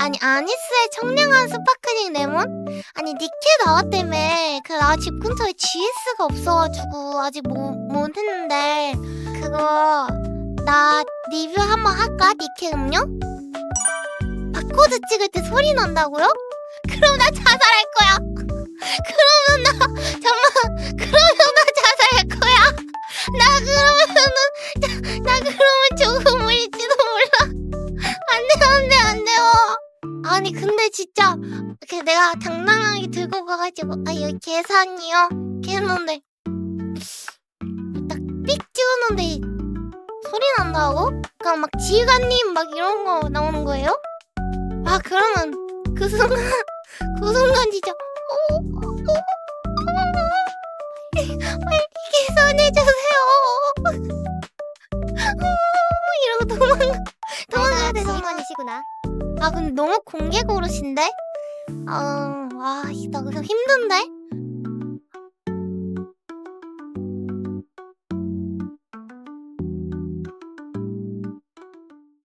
아니 아니스의 청량한 스파클링 레몬? 아니 니케 나왔다며 그나 집 근처에 GS가 없어가지고 아직 못, 못 했는데 그거 나 리뷰 한번 할까? 니케 음료? 바코드 찍을 때 소리 난다고요? 그럼 나 자 아니 근데 진짜 그 내가 당당하게 들고 가가지고 아 여기 계산이요 했는데 딱 삑 찍었는데 소리 난다고? 그럼 막 지휘관님 막 이런 거 나오는 거예요? 아 그러면 그 순간 그 순간 진짜 어, 어, 어, 빨리 빨리 계산해 주세요 이러고 도망가 도망가야 되잖아 지휘관이시구나. 아 근데 너무 공개 고르신데? 아, 와, 나 그래서 힘든데?